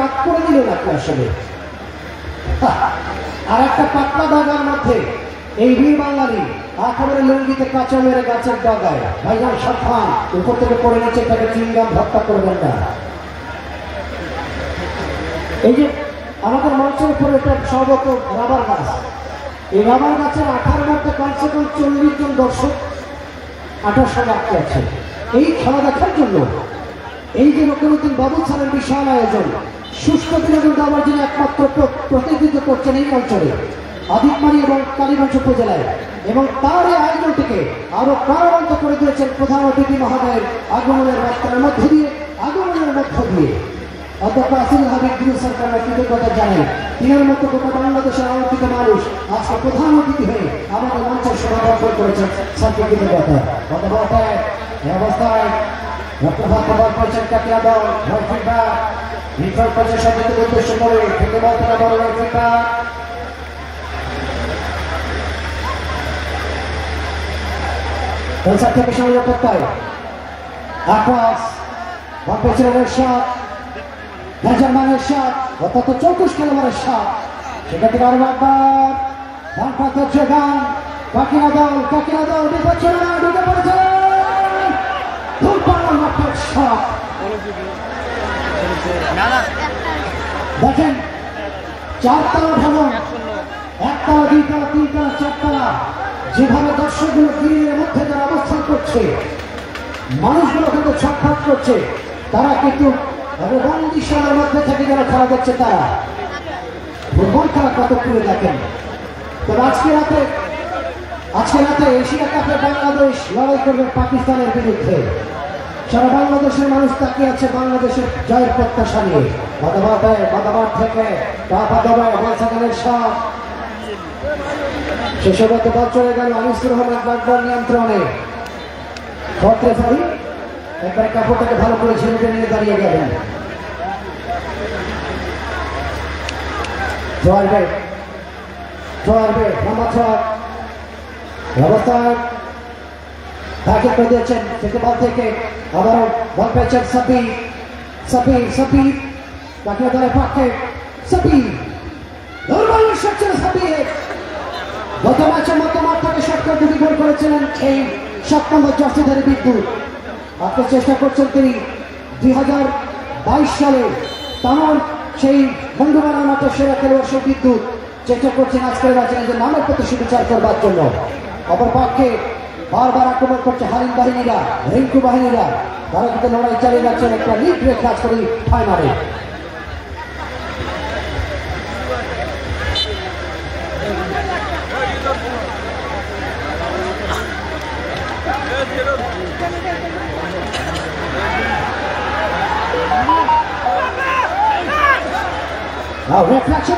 কাজ করে দিল নাকি আসলে আর একটা পাতলা দাগার মধ্যে এই বীর বাঙালি একেবারে লুঙ্গিতে কাঁচা মেরে গাছের ডগায়। ভাইজান, সাবধান, উপর থেকে পড়ে নিচে তাকে চুইংগাম হত্যা করবেন না। এই যে আমাদের মঞ্চের উপরে একটা সর্বত রাবার গাছ। এই রাবার গাছের আঠার মধ্যে কমসে কম চল্লিশ জন দর্শক আঠাশশো রাখতে আছে। এই খেলা দেখার জন্য এই যে রকমউদ্দিন বাবু স্যারের বিশাল আয়োজন সুস্থ বিনোদন দেওয়ার জন্য একমাত্র প্রতিনিধিত্ব করছেন এই অঞ্চলে আদিতমারি এবং কালীগঞ্জ উপজেলায়, এবং তার এই আয়োজনটিকে আরও প্রাণবন্ত করে দিয়েছেন প্রধান অতিথি মহোদয়ের আগমনের রাস্তার মধ্য দিয়ে, আগমনের মধ্য দিয়ে। অধ্যক্ষ আসিল হাবিব গুরু সরকার কৃতজ্ঞতা জানাই। তিনার মতো গোটা বাংলাদেশের আলোকিত মানুষ, আজকে প্রধান অতিথি হয়ে আমাদের মঞ্চের সমাবর্তন করেছেন সবকে কৃতজ্ঞতা। এই অবস্থায় প্রদান করেছেন কাকিয়া দল নির্ভর করেছে সবাইকে উদ্দেশ্য করে না বড় ভয়ফিটা কনসার্ট থেকে সংযোগ করতে হয় আকাশ বাপেছিলের সাত মেজারম্যানের সাত অর্থাৎ চৌকুশ কিলোমিটার সাত সেটা থেকে আরও একবার ডান পাত হচ্ছে গান কাকিনা দল কাকিনা দল নির্বাচন ঢুকে পড়েছে দুর্বল মাঠের সাত দেখেন, চারতলা ভবন, একতলা, দুইতলা, তিনতলা, চারতলা। যেভাবে দর্শকগুলো গিরিনের মধ্যে যারা অবস্থান করছে, মানুষগুলো কিন্তু ছটফট করছে, তারা কিন্তু বন্দিশালার মধ্যে থেকে যারা খেলা দেখছে তারা। ফুটবল খেলা কত করে দেখেন। তবে আজকে রাতে আজকে রাতে এশিয়া কাপে বাংলাদেশ লড়াই করবে পাকিস্তানের বিরুদ্ধে। সারা বাংলাদেশের মানুষ তাকিয়ে আছে বাংলাদেশের জয়ের প্রত্যাশা নিয়ে। বাদাবাদে বাদাবাদ থেকে সাপ। বল চলে গেল আনিসুর রহমান বাগদার নিয়ন্ত্রণে। ভদ্রে ফারি একবার কাপড়টাকে ভালো করে ঝেড়ে নিয়ে দাঁড়িয়ে গেলেন। ব্যবস্থায় তাকে দিয়েছেন থেকে আবারও বল পেয়েছেন সাপি সাপি সাপি তাকে ধরে পাচ্ছে সাপি দুর্বল শটছেন সাপি গত ম্যাচের মতো মাঠ থেকে শট দুটি গোল করেছিলেন এই সাত নম্বর জার্সিধারী বিদ্যুৎ আপনি চেষ্টা করছেন তিনি দুই হাজার বাইশ সালে তামার সেই বন্ধুবানা মাঠে সেরা খেলোয়াড় সেই বিদ্যুৎ চেষ্টা করছেন আজকের ম্যাচে নিজের নামের প্রতি সুবিচার করবার জন্য অপর পক্ষে বারবার আক্রমণ করছে হারিন বাহিনীরা, রিঙ্কু বাহিনীরা তারা কিন্তু লড়াই চালিয়ে যাচ্ছেন একটা লিগ রেখে আজ করি ফাইনালে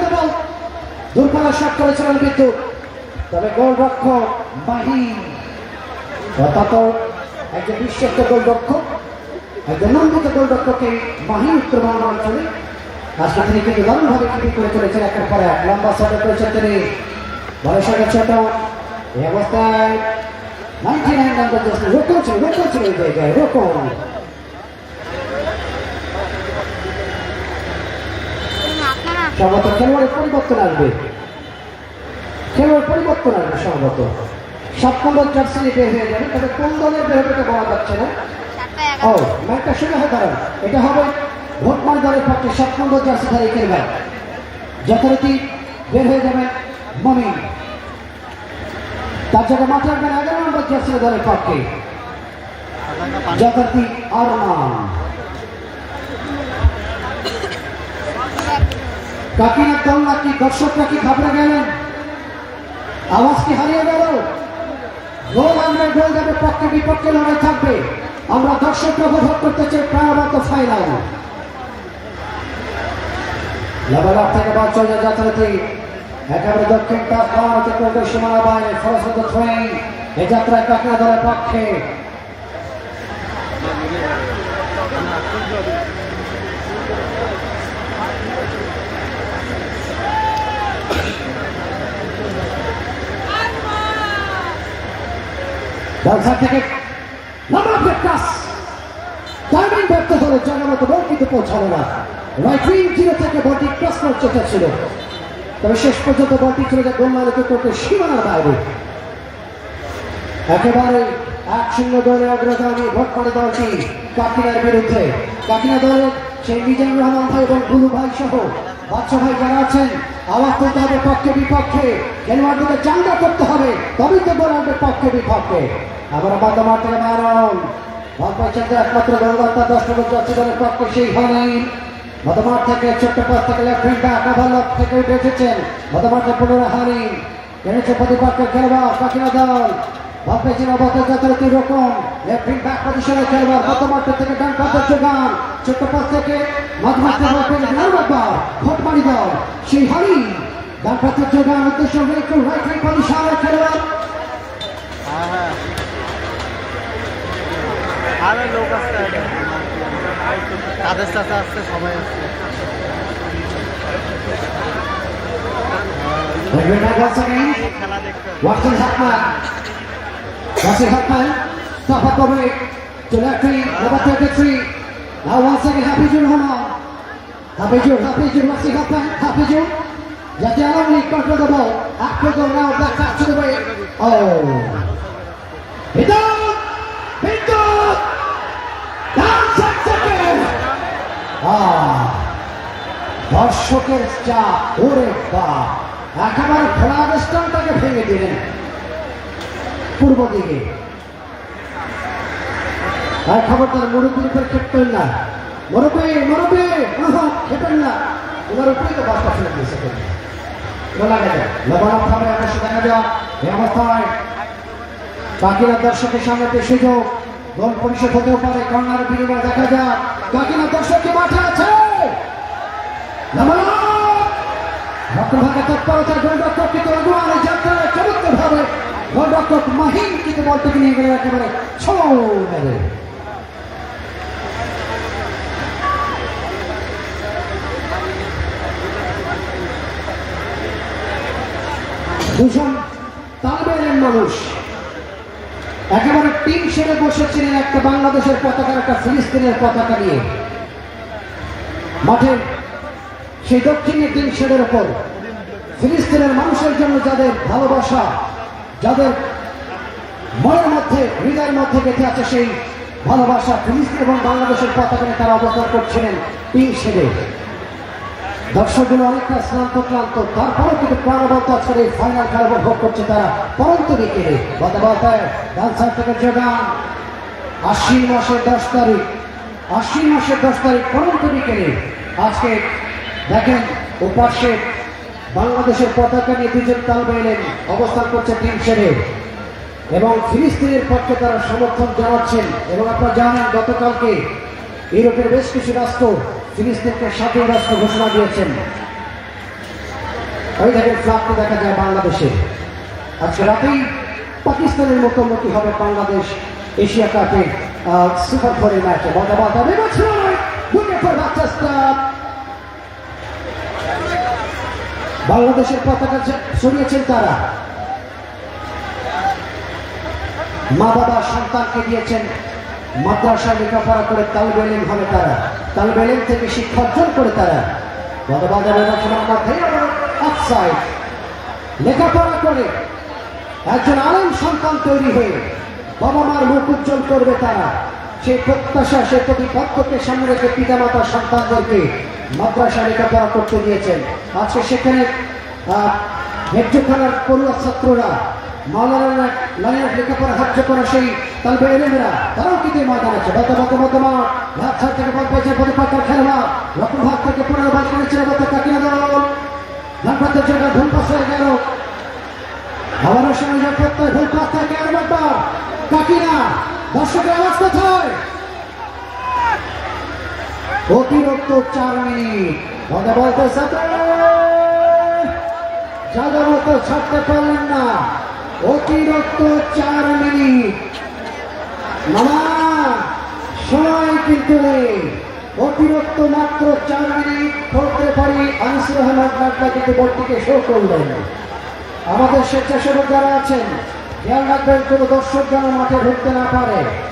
the ball. দুর্বল শট করেছিলেন বিদ্যুৎ তবে গোলরক্ষক মাহিন একজন বিশ্বস্ত গোলরক্ষক, একজন নন্দিত গোলরক্ষকে মাহিন উত্তরবঙ্গ অঞ্চলে আজকে তিনি কিন্তু দারুণভাবে কিপিং করে চলেছেন একের পর এক। লম্বা শটে করেছেন তিনি। বলের সঙ্গে ছোট। এই অবস্থায় নাইনটি নাইন নাম্বার জাস্ট রোকো ছিল এই জায়গায় রোকো আপনারা সম্ভবত খেলোয়াড়ের পরিবর্তন আসবে। খেলোয়াড় পরিবর্তন আসবে সম্ভবত সাত নম্বর জার্সি বের হয়ে যাবে তবে কোন দলের বের হবে বলা যাচ্ছে না। ও ম্যাচটা শুরু হয়ে এটা হবে ভোটমার দলের পক্ষে সাত নম্বর জার্সি ধারী খেলবেন যথারীতি বের হয়ে যাবেন মমিন। তার জায়গায় মাঠে রাখবেন এগারো নম্বর জার্সি দলের পক্ষে। যথারীতি আরমান। কাকিনার দল নাকি দর্শকরা কি ঘাবড়ে গেলেন? আওয়াজ কি হারিয়ে গেল? গোল আনবে গোল যাবে, পক্ষে বিপক্ষে লড়াই থাকবে। আমরা দর্শকরা উপভোগ করতে চাই প্রাণবন্ত ফাইনাল লেভেল আপ থেকে বল চলে যাত্রাতে একেবারে দক্ষিণ টাপ পাওয়া করবে সীমানা বাইরে ফলসত ট্রেন এই যাত্রায় কাকিনা দলের পক্ষে। ব্যবসা থেকে নামা প্রেকাস টাইমিং ব্যর্থ হলে জায়গা মতো বল কিন্তু পৌঁছালো না। উইং জিরো থেকে বলটি ক্রস করার ছিল। তবে শেষ পর্যন্ত বলটি চলে যায় গোল মালিকের করতে সীমানার বাইরে। একেবারে এক শূন্য দলের অগ্রগামী করে দলটি কাকিনার বিরুদ্ধে। কাকিনা দলের সেই মিজানুর রহমান ভাই এবং গুলু ভাই সহ বাচ্চা ভাই, যারা আছেন, আওয়াজ তুলতে হবে পক্ষে বিপক্ষে। খেলোয়াড়দেরকে চাঙ্গা করতে হবে তবেই তো হবে পক্ষে বিপক্ষে। আবার বাদা মারতে মারণ যে একমাত্র গোলদাতা দশ নম্বর জাতীয় দলের পক্ষে সেই হলেন মতমাঠ থেকে ছোট্ট পাশ থেকে লেফট উইং ব্যাক থেকে উঠে এসেছেন। মতমাঠে পুনরায় হারিন এনেছে প্রতিপক্ষের খেলোয়াড়? কাকিনা দল। ভাবতেছেন অবস্থা যথারীতি রকম। লেফট ব্যাক পজিশনে খেলোয়াড় মতমাঠ থেকে ডান পাশের যোগান ছোট্ট পাশ থেকে মাঝমাঠে বল পেয়ে নারবাবার ভোটমারি দল। সেই হারিন ডান পাশের যোগান উদ্দেশ্য রেখে রাইট উইং পজিশনের খেলোয়াড় হ্যাঁ হ্যাঁ। আরে লোক আসছে তাদের সাথে আসছে সবাই আসছে খেলা দেখতে। Hackman. Watson Hackman. Top up of it. To left wing, number 33. Now once again, Happy June Hama. Happy June, Happy June, Watson Hackman. Happy June. Yati Aloni control the ball. Akpogol now back up to the way. Oh. Hit on! Hit on! Down six seconds! Ah. দর্শকের চাপ ওরে বাপ একেবারে খোলা স্টানটাকে ভেঙে দিলেন পূর্ব দিকে। আর খবরদার মুরব্বীর উপর খেপতেন না। মুরব্বী আহা, খেপেন না। তোমার উপরেই তো বাসটা ফেলে দিয়েছে বলা গেছে লবণ দেখা যাক। এই অবস্থায় কাকিনা দর্শকের সামনে সুযোগ। গোল পরিশোধ হতেও পারে কর্নার বিনিময় দেখা যাক। কাকিনা দর্শক মাঠে আছে। রক্তভাগে তৎপরতার গোলরক্ষক কিন্তু রঘুয়ানের যাত্রায় চমৎকারভাবে গোলরক্ষক মাহিন কিন্তু বলটাকে নিয়ে গেলেন একেবারে ছো দুজন তালবেলের মানুষ। একেবারে টিম সেরে বসেছিলেন একটা বাংলাদেশের পতাকা একটা ফিলিস্তিনের পতাকা নিয়ে। মাঠের সেই দক্ষিণের দিন শেডের ওপর। ফিলিস্তিনের মানুষের জন্য যাদের ভালোবাসা যাদের মনের মধ্যে, হৃদয়ের মধ্যে গেঁথে আছে সেই ভালোবাসা ফিলিস্তিন এবং বাংলাদেশের পতাকা নিয়ে তারা অবস্থান করছিলেন তিন শেডে দর্শকগুলো অনেকটা শ্রান্ত ক্লান্ত। তারপরেও কিন্তু প্রাণবন্ত আজকের এই ফাইনাল খেলা উপভোগ করছে তারা। পরন্ত বিকেলে বলতে বলতে ডান থেকে যোগান। আশ্বিন মাসের দশ তারিখ। আশ্বিন মাসের দশ তারিখ পরন্ত বিকেলে আজকে দেখেন পাশে বাংলাদেশের পতাকা নিয়ে দুজন তাল বাইলেন অবস্থান করছে টিম সেরে। এবং ফিলিস্তিনের পক্ষে তারা সমর্থন জানাচ্ছেন। এবং আপনারা জানেন, গতকালকে ইউরোপের বেশ কিছু রাষ্ট্র ফিলিস্তিনকে স্বাধীন রাষ্ট্র ঘোষণা দিয়েছেন। ওই দেখেন ফ্লাগটি দেখা যায় বাংলাদেশে। আজকে রাতেই পাকিস্তানের মুখোমুখি হবে বাংলাদেশ এশিয়া কাপের সুপার ফোরের ম্যাচে। বলতে বলতে হবে বাংলাদেশের পতাকা ছড়িয়েছেন তারা। মা বাবা সন্তানকে দিয়েছেন মাদ্রাসা লেখাপড়া করে তালবেলেন হবে তারা। তালবেলেন থেকে শিক্ষা অর্জন করে তারা। লেখাপড়া করে একজন আলেম সন্তান তৈরি হয়ে বাবা মার মুখ উজ্জ্বল করবে তারা। সেই প্রত্যাশা, সেই প্রতিপক্ষকে সামনে রেখে পিতামাতা সন্তানদেরকে মাদ্রাসা লেখাপড়া করতে দিয়েছেন আজকে সেখানে হেফজখানার পড়ুয়া ছাত্ররা, মাওলানা লাইনের লেখাপড়া হার্য করা সেই তালবে এলেমেরা, তারাও কিন্তু এই ময়দান আছে। বলতে বলতে বলতে মা লাভ ছাড় থেকে বল পেয়েছে প্রতিপক্ষের খেলোয়া রকম ভাগ থেকে পুনরায় বল করেছিল বলতে কাকিনা দল জন্য ভুল পাস হয়ে গেল আবারও সময় প্রত্যয় ভুল পাস থাকে আর কাকিনা দর্শকের আওয়াজ কোথায়? অতিরিক্ত চার মিনিট। বলতে বলতে সাথে। মতো ছাড়তে পারলেন না। অতিরিক্ত চার মিনিট। মামা, সময় কিন্তু অতিরিক্ত মাত্র চার মিনিট। ধরতে পারি, আনিসুর রহমান নাকলা কিন্তু বলটিকে শো করলেন। আমাদের স্বেচ্ছাসেবক যারা আছেন, খেয়াল রাখবেন কোনো দর্শক যেন মাঠে ঢুকতে না পারে।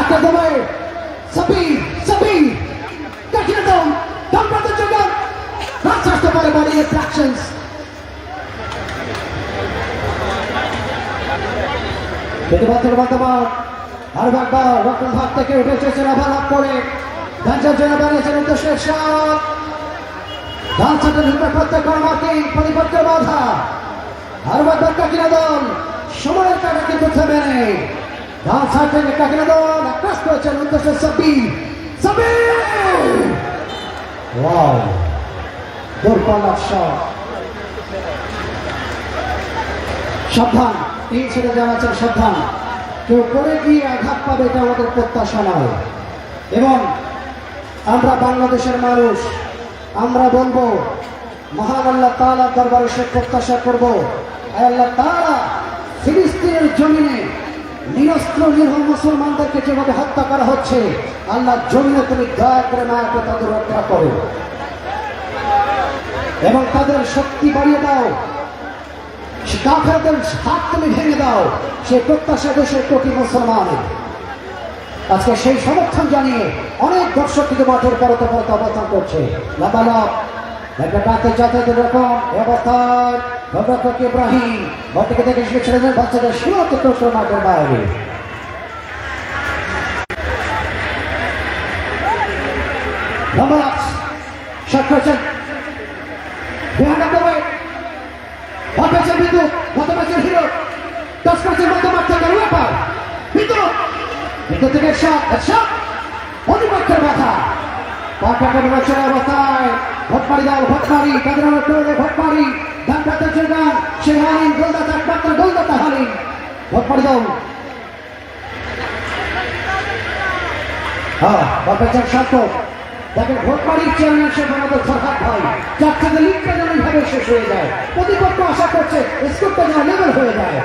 একটা দেবে সাবি সাবি বাকিরা দল দম্পতি জগৎ। রাস্তা পারে বডি অ্যাট্রাকশনস প্রতিবছর বর্তমান আর একবার রকম ভাগ থেকে উঠে এসেছেন আবার করে। গাঞ্জার জন্য বানিয়েছেন উদ্দেশ্যের সাত সাথে ঢুকে প্রত্যেক কর্মাকে প্রতিপক্ষের বাধা। আর দল সময়ের কাটা কিন্তু থেমে নেই। ডান সাইড থেকে কাকিনা দল আক্রাস করেছেন উদ্দেশ্যের সাবি সাবি ওয়াও দূরপাল্লার শট সাবধান তিন ছেড়ে জানাচ্ছেন সাবধান। কেউ করে গিয়ে আঘাত পাবে এটা আমাদের প্রত্যাশা নয়। এবং আমরা বাংলাদেশের মানুষ, আমরা বলব, মহান আল্লাহ তাআলার দরবারে সে প্রত্যাশা করব। আল্লাহ তাআলা ফিলিস্তিনের জমিনে নিরস্ত্র নির্ভর মুসলমানদেরকে যেভাবে হত্যা করা হচ্ছে আল্লাহর জন্য তুমি দয়া করে তাদের রক্ষা করো। এবং তাদের শক্তি বাড়িয়ে দাও। কাফেরদের হাত তুমি ভেঙে দাও। সে প্রত্যাশা দেশের কোটি মুসলমানের আজকে সেই সমর্থন জানিয়ে অনেক দর্শক কিন্তু মাঠের পরতে পরতে অবস্থান করছে। লাবালক একটা ডাকে যাতায়াতের রকম অবস্থায় ভদ্রক ইব্রাহিম বটিকে দেখে সে ছেড়ে দেন বাচ্চাদের শুরুতে কৌশল মাঠের বাইরে শট করেছেন বিহান্ড দেবে ম্যাচের বিদ্যুৎ গত ম্যাচের হিরো দশ ম্যাচের মধ্যে মাঠ থেকে ব্যাপার বিদ্যুৎ বিদ্যুৎ থেকে শট শট প্রতিপক্ষের মাথা পাটপাটা বিবেচনা অবস্থায়? ভটমারি দাও ভটমারি কাদের করে ভটমারি ডান পাতে গান সে হারিন গোলদাতা, একমাত্র গোলদাতা হারিন ভটমারি দাও। হ্যাঁ বাপেচার সার্থ দেখেন, ভোটবাড়ির চেয়ারম্যান সে আমাদের ফরহাদ ভাই। যার থেকে লিগটা যেন এইভাবে শেষ হয়ে যায়। প্রতিপক্ষ আশা করছে স্কোরটা যেন লেভেল হয়ে যায়।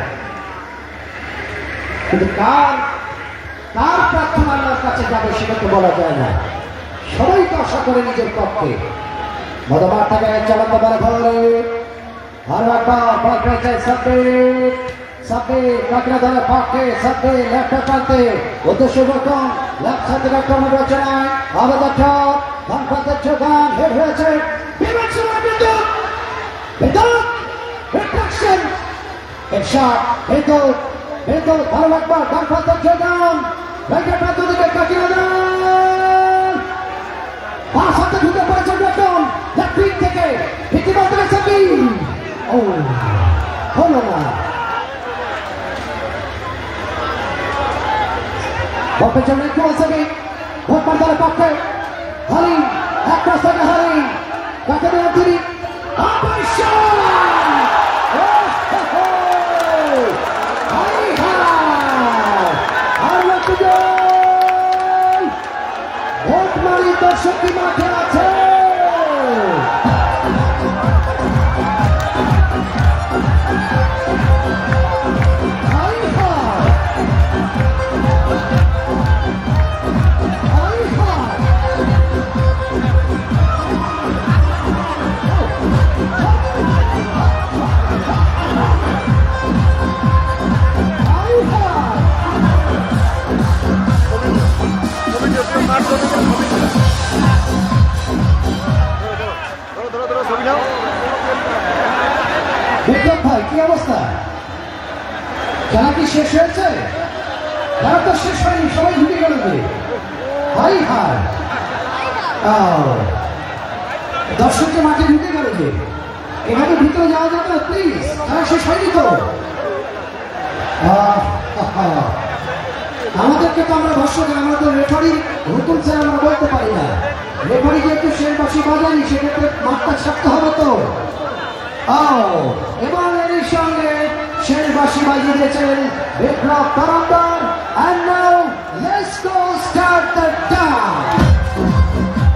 কিন্তু কার কার প্রার্থনা আল্লাহর কাছে যাবে, সেটা তো বলা যায় না। সবাই তো আশা করে নিজের পক্ষে। মতবার থেকে চালাতে পারে ভালো আর পেয়েছে সাব্বে সাব্বে কাকড়া ধরে পাকে সাব্বে লেফটে প্রান্তে। উদ্দেশ্য একটা রচনায় ঠক ডান প্রান্তে চোখান হেড হয়েছে। ভালো একবার প্রান্তে চোখান রাইটে প্রান্ত থেকে কাকিরা হাতে ঢুকে পড়েছে বেতন লেফট থেকে ইতিমধ্যে সাকি ও, হলো না। বাপের জন্য একটু আছে ভোট পান্ডারের পক্ষে হারিন এক পাশ থেকে হারিন কাকে দেওয়া তিনি অবশ্যই হাই হাই আর লোক ভোট মারি দর্শক মাঠে এভাবে ভিতরে যাওয়া যাবে প্লিজ খেলা শেষ হয়নি তো আমাদেরকে তো আমরা দর্শক আমরা তো রেফারি হুকুম ছাড়া আমরা বলতে পারি না। রেফারি যেহেতু শেষ বাসি বাজানি, সেক্ষেত্রে মাঠটা ছাড়তে হবে তো। ও এবং এর সঙ্গে শেষ বাসি বাজিয়ে দিয়েছেন বিপ্লব তরঙ্গর and now, let's go start the time